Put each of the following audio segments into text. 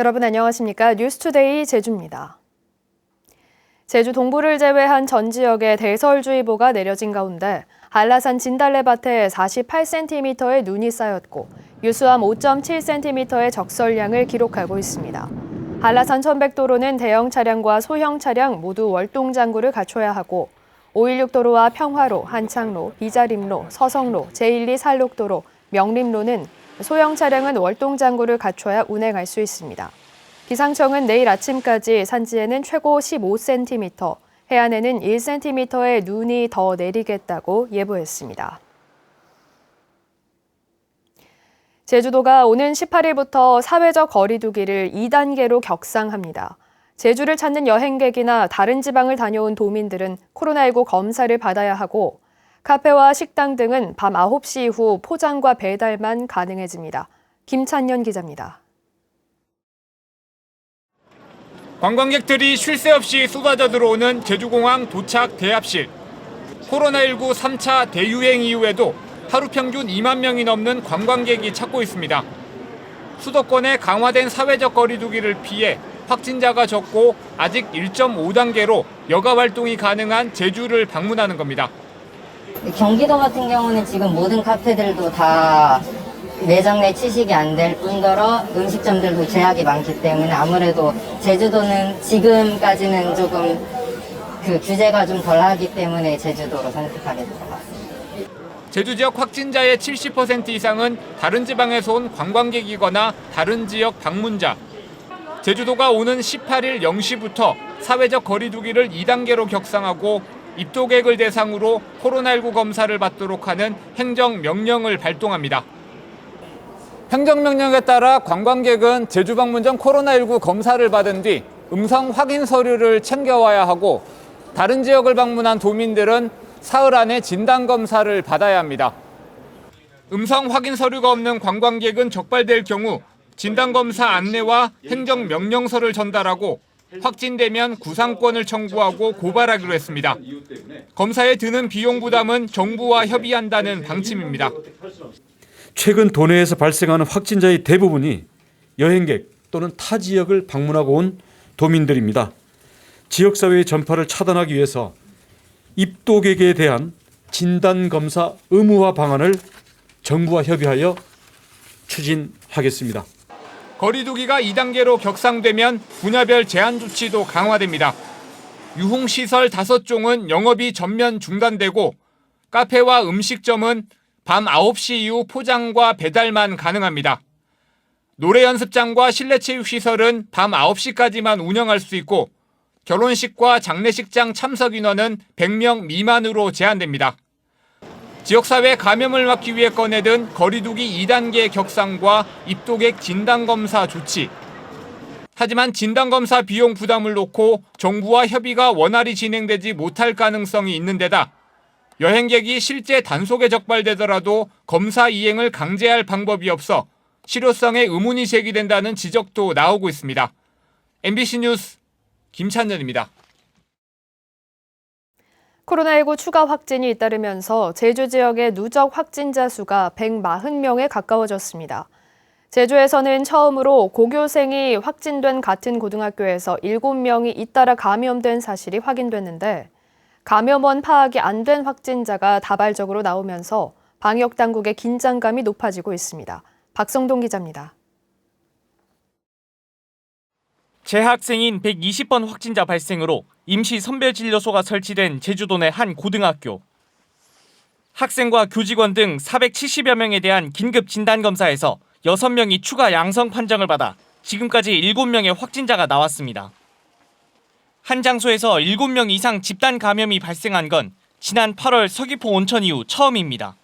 여러분 안녕하십니까? 뉴스투데이 제주입니다. 제주 동부를 제외한 전 지역에 대설주의보가 내려진 가운데 한라산 진달래밭에 48cm의 눈이 쌓였고 유수암 5.7cm의 적설량을 기록하고 있습니다. 한라산 천백도로는 대형 차량과 소형 차량 모두 월동 장구를 갖춰야 하고 516 도로와 평화로, 한창로, 비자림로, 서성로, 제1, 2 살록도로, 명림로는 소형 차량은 월동 장구를 갖춰야 운행할 수 있습니다. 기상청은 내일 아침까지 산지에는 최고 15cm, 해안에는 1cm의 눈이 더 내리겠다고 예보했습니다. 제주도가 오는 18일부터 사회적 거리두기를 2단계로 격상합니다. 제주를 찾는 여행객이나 다른 지방을 다녀온 도민들은 코로나19 검사를 받아야 하고 카페와 식당 등은 밤 9시 이후 포장과 배달만 가능해집니다. 김찬년 기자입니다. 관광객들이 쉴 새 없이 쏟아져 들어오는 제주공항 도착 대합실. 코로나19 3차 대유행 이후에도 하루 평균 2만 명이 넘는 관광객이 찾고 있습니다. 수도권의 강화된 사회적 거리두기를 피해 확진자가 적고 아직 1.5단계로 여가 활동이 가능한 제주를 방문하는 겁니다. 경기도 같은 경우는 지금 모든 카페들도 다 매장 내 취식이 안 될 뿐더러 음식점들도 제약이 많기 때문에 아무래도 제주도는 지금까지는 조금 그 규제가 좀 덜하기 때문에 제주도로 선택하게 된 것 같습니다. 제주 지역 확진자의 70% 이상은 다른 지방에서 온 관광객이거나 다른 지역 방문자. 제주도가 오는 18일 0시부터 사회적 거리두기를 2단계로 격상하고 입도객을 대상으로 코로나19 검사를 받도록 하는 행정 명령을 발동합니다. 행정명령에 따라 관광객은 제주 방문 전 코로나19 검사를 받은 뒤 음성 확인 서류를 챙겨와야 하고 다른 지역을 방문한 도민들은 사흘 안에 진단 검사를 받아야 합니다. 음성 확인 서류가 없는 관광객은 적발될 경우 진단 검사 안내와 행정 명령서를 전달하고 확진되면 구상권을 청구하고 고발하기로 했습니다. 검사에 드는 비용 부담은 정부와 협의한다는 방침입니다. 최근 도내에서 발생하는 확진자의 대부분이 여행객 또는 타 지역을 방문하고 온 도민들입니다. 지역사회의 전파를 차단하기 위해서 입도객에 대한 진단검사 의무화 방안을 정부와 협의하여 추진하겠습니다. 거리두기가 2단계로 격상되면 분야별 제한 조치도 강화됩니다. 유흥시설 5종은 영업이 전면 중단되고 카페와 음식점은 밤 9시 이후 포장과 배달만 가능합니다. 노래 연습장과 실내 체육 시설은 밤 9시까지만 운영할 수 있고 결혼식과 장례식장 참석 인원은 100명 미만으로 제한됩니다. 지역사회 감염을 막기 위해 꺼내든 거리두기 2단계 격상과 입도객 진단검사 조치. 하지만 진단검사 비용 부담을 놓고 정부와 협의가 원활히 진행되지 못할 가능성이 있는 데다 여행객이 실제 단속에 적발되더라도 검사 이행을 강제할 방법이 없어 실효성에 의문이 제기된다는 지적도 나오고 있습니다. MBC 뉴스 김찬년입니다. 코로나19 추가 확진이 잇따르면서 제주 지역의 누적 확진자 수가 140명에 가까워졌습니다. 제주에서는 처음으로 고교생이 확진된 같은 고등학교에서 7명이 잇따라 감염된 사실이 확인됐는데 감염원 파악이 안 된 확진자가 다발적으로 나오면서 방역 당국의 긴장감이 높아지고 있습니다. 박성동 기자입니다. 재학생인 120번 확진자 발생으로 임시 선별진료소가 설치된 제주도 내 한 고등학교. 학생과 교직원 등 470여 명에 대한 긴급 진단검사에서 6명이 추가 양성 판정을 받아 지금까지 7명의 확진자가 나왔습니다. 한 장소에서 7명 이상 집단 감염이 발생한 건 지난 8월 서귀포 온천 이후 처음입니다.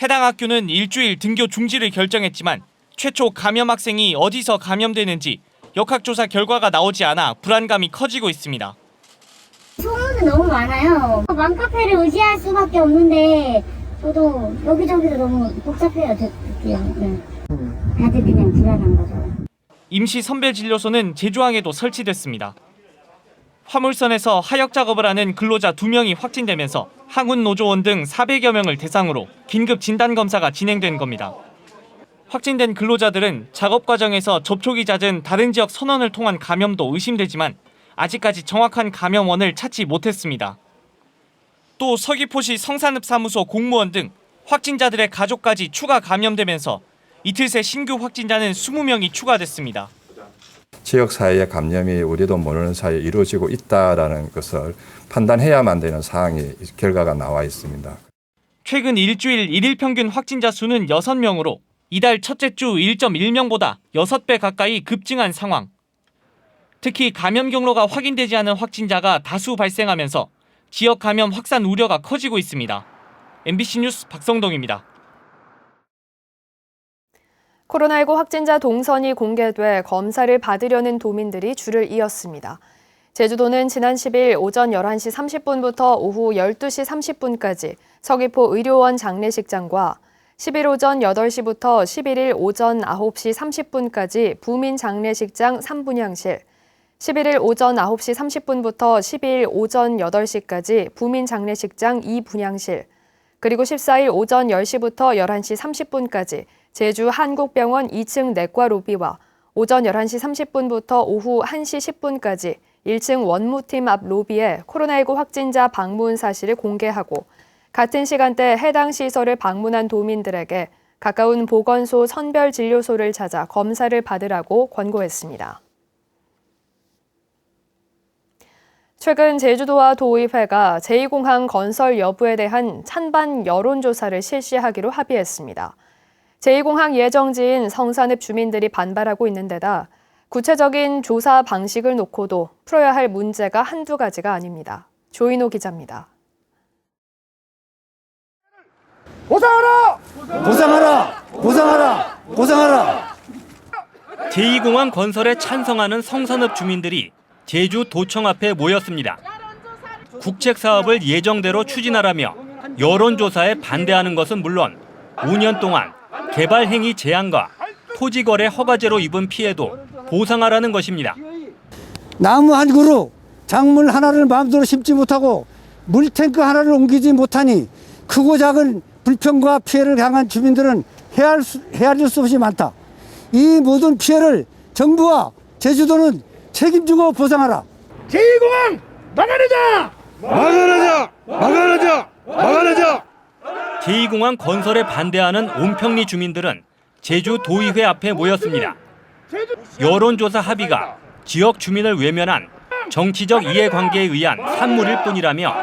해당 학교는 일주일 등교 중지를 결정했지만 최초 감염 학생이 어디서 감염되는지 역학조사 결과가 나오지 않아 불안감이 커지고 있습니다. 소문은 너무 많아요. 맘카페를 의지할 수밖에 없는데 저도 여기저기서 너무 복잡해요. 듣기요. 네. 다들 그냥 불안한 거죠. 임시 선별 진료소는 제주항에도 설치됐습니다. 화물선에서 하역 작업을 하는 근로자 2명이 확진되면서 항운 노조원 등 400여 명을 대상으로 긴급 진단 검사가 진행된 겁니다. 확진된 근로자들은 작업 과정에서 접촉이 잦은 다른 지역 선원을 통한 감염도 의심되지만 아직까지 정확한 감염원을 찾지 못했습니다. 또 서귀포시 성산읍 사무소 공무원 등 확진자들의 가족까지 추가 감염되면서 이틀 새 신규 확진자는 20명이 추가됐습니다. 지역 사회의 감염이 우리도 모르는 사이에 이루어지고 있다라는 것을 판단해야만 되는 사항이 결과가 나와 있습니다. 최근 일주일 일일 평균 확진자 수는 6명으로 이달 첫째 주 1.1명보다 6배 가까이 급증한 상황. 특히 감염 경로가 확인되지 않은 확진자가 다수 발생하면서 지역 감염 확산 우려가 커지고 있습니다. MBC 뉴스 박성동입니다. 코로나19 확진자 동선이 공개돼 검사를 받으려는 도민들이 줄을 이었습니다. 제주도는 지난 10일 오전 11시 30분부터 오후 12시 30분까지 서귀포 의료원 장례식장과 10일 오전 8시부터 11일 오전 9시 30분까지 부민 장례식장 3분향실, 11일 오전 9시 30분부터 12일 오전 8시까지 부민 장례식장 2분향실, 그리고 14일 오전 10시부터 11시 30분까지 제주 한국병원 2층 내과 로비와 오전 11시 30분부터 오후 1시 10분까지 1층 원무팀 앞 로비에 코로나19 확진자 방문 사실을 공개하고 같은 시간대 해당 시설을 방문한 도민들에게 가까운 보건소 선별진료소를 찾아 검사를 받으라고 권고했습니다. 최근 제주도와 도의회가 제2공항 건설 여부에 대한 찬반 여론조사를 실시하기로 합의했습니다. 제2공항 예정지인 성산읍 주민들이 반발하고 있는 데다 구체적인 조사 방식을 놓고도 풀어야 할 문제가 한두 가지가 아닙니다. 조인호 기자입니다. 보상하라! 보상하라! 보상하라! 제2공항 건설에 찬성하는 성산읍 주민들이 제주 도청 앞에 모였습니다. 국책 사업을 예정대로 추진하라며 여론조사에 반대하는 것은 물론 5년 동안 개발 행위 제한과 토지 거래 허가제로 입은 피해도 보상하라는 것입니다. 나무 한 그루, 작물 하나를 마음대로 심지 못하고 물탱크 하나를 옮기지 못하니 크고 작은 불평과 피해를 당한 주민들은 헤아릴 수, 헤아릴 수 없이 많다. 이 모든 피해를 정부와 제주도는 책임지고 보상하라. 제2공항 막아내자! 막아내자! 막아내자! 막아내자! 제2공항 건설에 반대하는 온평리 주민들은 제주 도의회 앞에 모였습니다. 여론조사 합의가 지역 주민을 외면한 정치적 이해관계에 의한 산물일 뿐이라며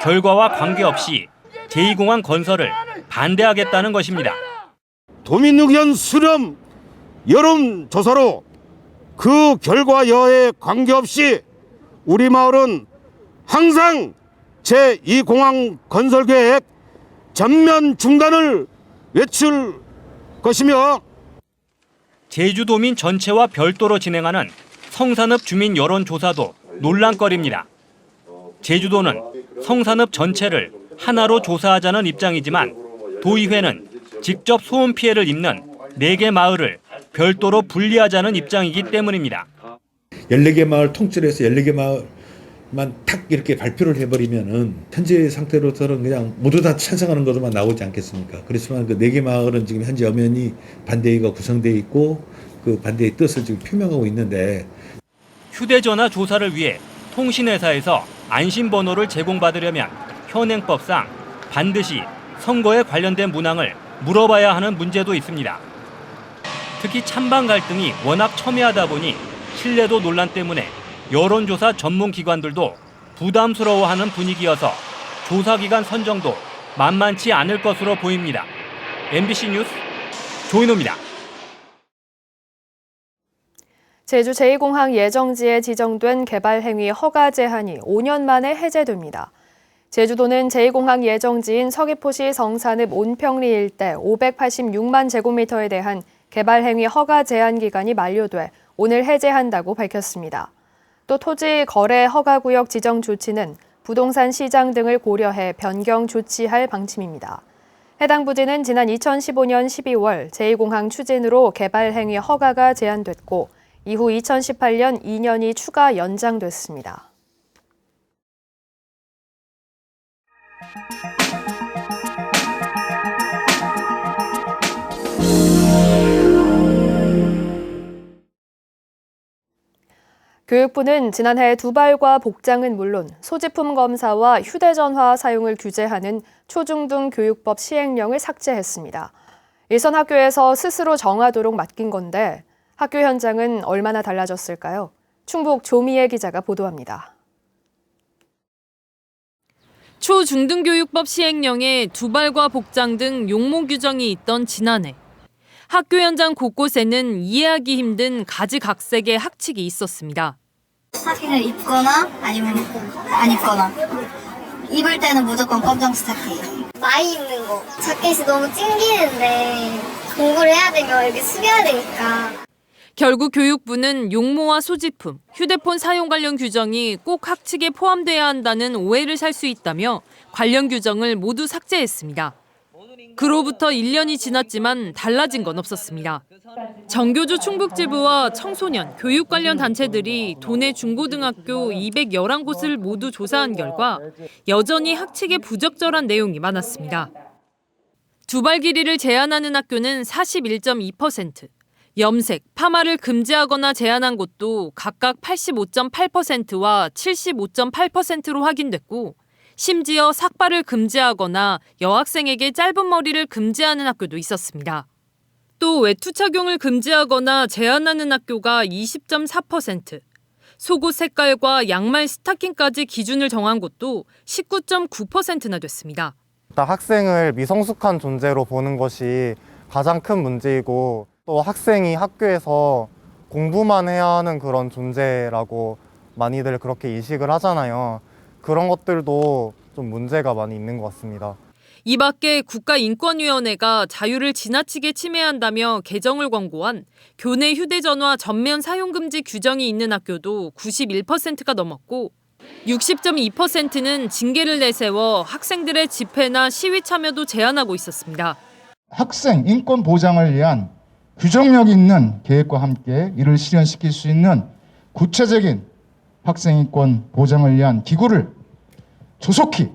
결과와 관계없이 제2공항 건설을 반대하겠다는 것입니다. 도민 의견 수렴 여론 조사로 그 결과 여에 관계없이 우리 마을은 항상 제2공항 건설 계획 전면 중단을 외칠 것이며 제주도민 전체와 별도로 진행하는 성산읍 주민 여론조사도 논란거리입니다. 제주도는 성산읍 전체를 하나로 조사하자는 입장이지만 도의회는 직접 소음 피해를 입는 4개 마을을 별도로 분리하자는 입장이기 때문입니다. 14개 마을 통째로 해서 14개 마을만 탁 이렇게 발표를 해버리면은 현재 상태로서는 그냥 모두 다 찬성하는 것만 나오지 않겠습니까? 그렇지만 그 4개 마을은 지금 현재 엄연히 반대의가 구성되어 있고 그 반대의 뜻을 지금 표명하고 있는데 휴대전화 조사를 위해 통신회사에서 안심번호를 제공받으려면 현행법상 반드시 선거에 관련된 문항을 물어봐야 하는 문제도 있습니다. 특히 찬반 갈등이 워낙 첨예하다 보니 신뢰도 논란 때문에 여론조사 전문 기관들도 부담스러워하는 분위기여서 조사기관 선정도 만만치 않을 것으로 보입니다. MBC 뉴스 조인호입니다. 제주 제2공항 예정지에 지정된 개발 행위 허가 제한이 5년 만에 해제됩니다. 제주도는 제2공항 예정지인 서귀포시 성산읍 온평리 일대 586만 제곱미터에 대한 개발 행위 허가 제한 기간이 만료돼 오늘 해제한다고 밝혔습니다. 또 토지 거래 허가 구역 지정 조치는 부동산 시장 등을 고려해 변경 조치할 방침입니다. 해당 부지는 지난 2015년 12월 제2공항 추진으로 개발 행위 허가가 제한됐고 이후 2018년 2년이 추가 연장됐습니다. 교육부는 지난해 두발과 복장은 물론 소지품 검사와 휴대전화 사용을 규제하는 초중등 교육법 시행령을 삭제했습니다. 일선 학교에서 스스로 정하도록 맡긴 건데 학교 현장은 얼마나 달라졌을까요? 충북 조미애 기자가 보도합니다. 초중등교육법 시행령에 두발과 복장 등 용모 규정이 있던 지난해 학교 현장 곳곳에는 이해하기 힘든 가지각색의 학칙이 있었습니다. 스타킹을 입거나 아니면 안 입거나. 입을 때는 무조건 검정 스타킹. 많이 입는 거. 자켓이 너무 찡기는데 공부를 해야 되면 여기 숙여야 되니까 결국 교육부는 용모와 소지품, 휴대폰 사용 관련 규정이 꼭 학칙에 포함돼야 한다는 오해를 살 수 있다며 관련 규정을 모두 삭제했습니다. 그로부터 1년이 지났지만 달라진 건 없었습니다. 정교조 충북지부와 청소년, 교육 관련 단체들이 도내 중고등학교 211곳을 모두 조사한 결과 여전히 학칙에 부적절한 내용이 많았습니다. 두발 길이를 제한하는 학교는 41.2%, 염색, 파마를 금지하거나 제한한 곳도 각각 85.8%와 75.8%로 확인됐고 심지어 삭발을 금지하거나 여학생에게 짧은 머리를 금지하는 학교도 있었습니다. 또 외투 착용을 금지하거나 제한하는 학교가 20.4%, 속옷 색깔과 양말 스타킹까지 기준을 정한 곳도 19.9%나 됐습니다. 학생을 미성숙한 존재로 보는 것이 가장 큰 문제이고 또 학생이 학교에서 공부만 해야 하는 그런 존재라고 많이들 그렇게 인식을 하잖아요. 그런 것들도 좀 문제가 많이 있는 것 같습니다. 이 밖에 국가인권위원회가 자유를 지나치게 침해한다며 개정을 권고한 교내 휴대전화 전면 사용 금지 규정이 있는 학교도 91%가 넘었고 60.2%는 징계를 내세워 학생들의 집회나 시위 참여도 제한하고 있었습니다. 학생 인권 보장을 위한 규정력 있는 계획과 함께 이를 실현시킬 수 있는 구체적인 학생 인권 보장을 위한 기구를 조속히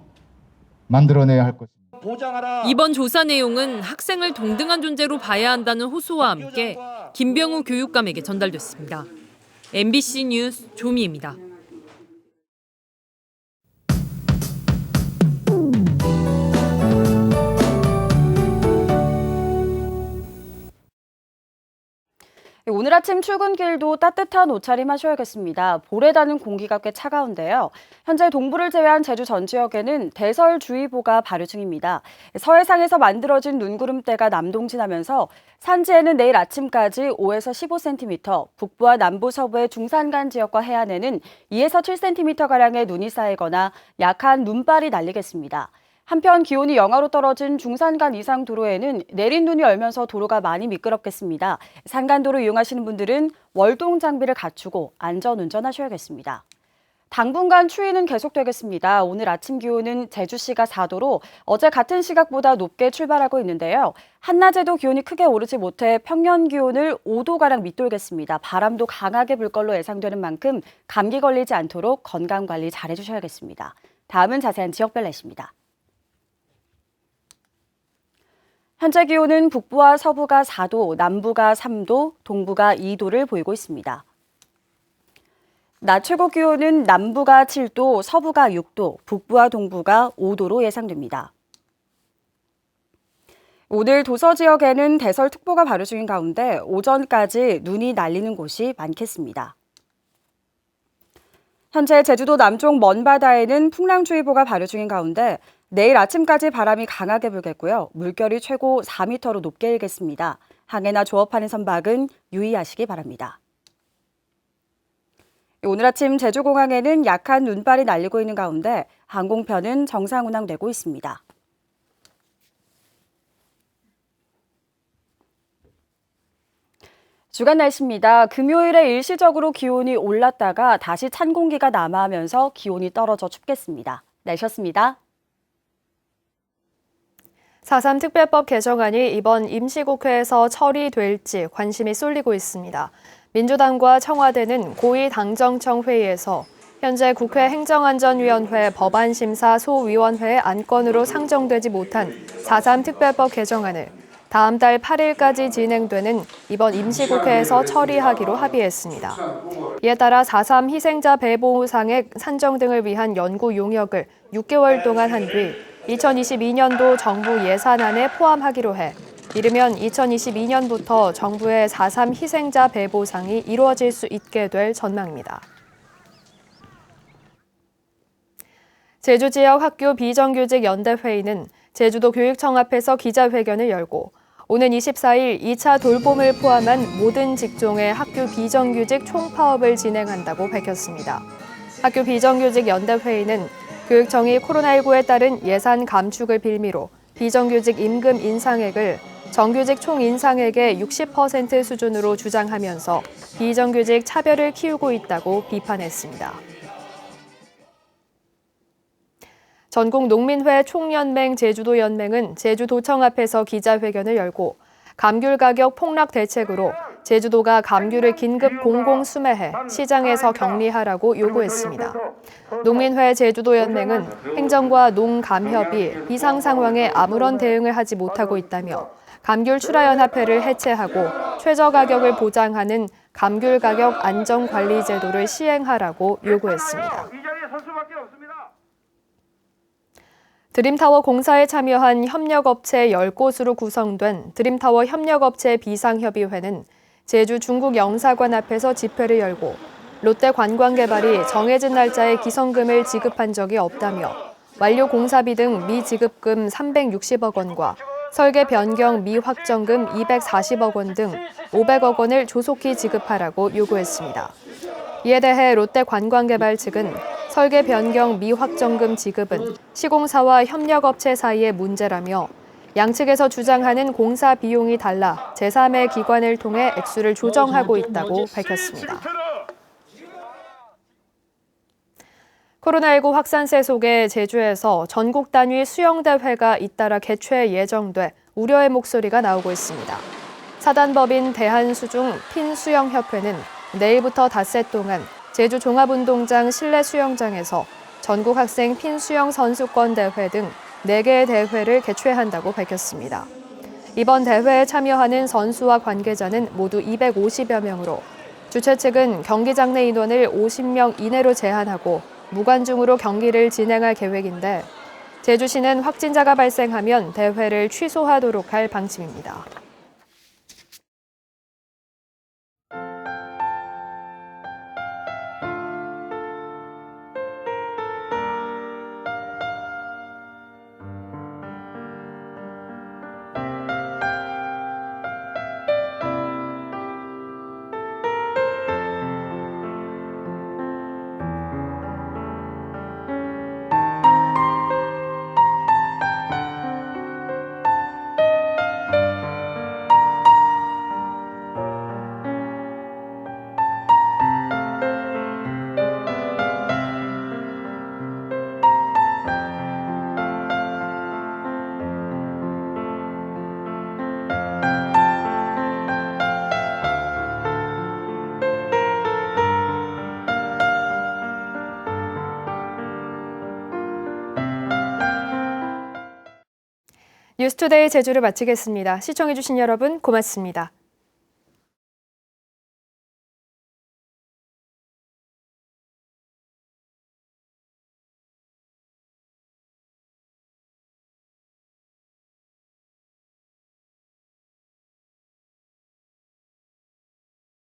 만들어내야 할 것입니다. 이번 조사 내용은 학생을 동등한 존재로 봐야 한다는 호소와 함께 김병우 교육감에게 전달됐습니다. MBC 뉴스 조미입니다. 오늘 아침 출근길도 따뜻한 옷차림 하셔야겠습니다. 볼에 닿는 공기가 꽤 차가운데요. 현재 동부를 제외한 제주 전 지역에는 대설주의보가 발효 중입니다. 서해상에서 만들어진 눈구름대가 남동진하면서 산지에는 내일 아침까지 5에서 15cm, 북부와 남부 서부의 중산간 지역과 해안에는 2에서 7cm가량의 눈이 쌓이거나 약한 눈발이 날리겠습니다. 한편 기온이 영하로 떨어진 중산간 이상 도로에는 내린 눈이 얼면서 도로가 많이 미끄럽겠습니다. 산간도로 이용하시는 분들은 월동 장비를 갖추고 안전 운전하셔야겠습니다. 당분간 추위는 계속되겠습니다. 오늘 아침 기온은 제주시가 4도로 어제 같은 시각보다 높게 출발하고 있는데요. 한낮에도 기온이 크게 오르지 못해 평년 기온을 5도가량 밑돌겠습니다. 바람도 강하게 불 걸로 예상되는 만큼 감기 걸리지 않도록 건강 관리 잘 해주셔야겠습니다. 다음은 자세한 지역별 날씨입니다. 현재 기온은 북부와 서부가 4도, 남부가 3도, 동부가 2도를 보이고 있습니다. 낮 최고 기온은 남부가 7도, 서부가 6도, 북부와 동부가 5도로 예상됩니다. 오늘 도서 지역에는 대설특보가 발효 중인 가운데 오전까지 눈이 날리는 곳이 많겠습니다. 현재 제주도 남쪽 먼 바다에는 풍랑주의보가 발효 중인 가운데 내일 아침까지 바람이 강하게 불겠고요. 물결이 최고 4m로 높게 일겠습니다. 항해나 조업하는 선박은 유의하시기 바랍니다. 오늘 아침 제주공항에는 약한 눈발이 날리고 있는 가운데 항공편은 정상 운항되고 있습니다. 주간 날씨입니다. 금요일에 일시적으로 기온이 올랐다가 다시 찬 공기가 남하하면서 기온이 떨어져 춥겠습니다. 날씨였습니다. 4.3 특별법 개정안이 이번 임시국회에서 처리될지 관심이 쏠리고 있습니다. 민주당과 청와대는 고위 당정청 회의에서 현재 국회 행정안전위원회 법안심사 소위원회의 안건으로 상정되지 못한 4.3 특별법 개정안을 다음 달 8일까지 진행되는 이번 임시국회에서 처리하기로 합의했습니다. 이에 따라 4.3 희생자 배보상액 산정 등을 위한 연구 용역을 6개월 동안 한 뒤 2022년도 정부 예산안에 포함하기로 해 이르면 2022년부터 정부의 4.3 희생자 배보상이 이루어질 수 있게 될 전망입니다. 제주 지역 학교 비정규직 연대회의는 제주도 교육청 앞에서 기자회견을 열고 오는 24일 2차 돌봄을 포함한 모든 직종의 학교 비정규직 총파업을 진행한다고 밝혔습니다. 학교 비정규직 연대회의는 교육청이 코로나19에 따른 예산 감축을 빌미로 비정규직 임금 인상액을 정규직 총 인상액의 60% 수준으로 주장하면서 비정규직 차별을 키우고 있다고 비판했습니다. 전국 농민회 총연맹 제주도 연맹은 제주도청 앞에서 기자회견을 열고 감귤 가격 폭락 대책으로 제주도가 감귤을 긴급 공공 수매해 시장에서 격리하라고 요구했습니다. 농민회 제주도연맹은 행정과 농감협이 비상 상황에 아무런 대응을 하지 못하고 있다며 감귤 출하연합회를 해체하고 최저 가격을 보장하는 감귤 가격 안정 관리 제도를 시행하라고 요구했습니다. 드림타워 공사에 참여한 협력업체 10곳으로 구성된 드림타워 협력업체 비상협의회는 제주 중국 영사관 앞에서 집회를 열고 롯데 관광개발이 정해진 날짜에 기성금을 지급한 적이 없다며 완료 공사비 등 미지급금 360억 원과 설계 변경 미확정금 240억 원 등 500억 원을 조속히 지급하라고 요구했습니다. 이에 대해 롯데 관광개발 측은 설계 변경 미확정금 지급은 시공사와 협력업체 사이의 문제라며 양측에서 주장하는 공사 비용이 달라 제3의 기관을 통해 액수를 조정하고 있다고 밝혔습니다. 코로나19 확산세 속에 제주에서 전국 단위 수영대회가 잇따라 개최 예정돼 우려의 목소리가 나오고 있습니다. 사단법인 대한수중 핀수영협회는 내일부터 닷새 동안 제주 종합운동장 실내 수영장에서 전국 학생 핀 수영 선수권 대회 등 4개의 대회를 개최한다고 밝혔습니다. 이번 대회에 참여하는 선수와 관계자는 모두 250여 명으로 주최 측은 경기장 내 인원을 50명 이내로 제한하고 무관중으로 경기를 진행할 계획인데 제주시는 확진자가 발생하면 대회를 취소하도록 할 방침입니다. 뉴스투데이 제주를 마치겠습니다. 시청해주신 여러분 고맙습니다.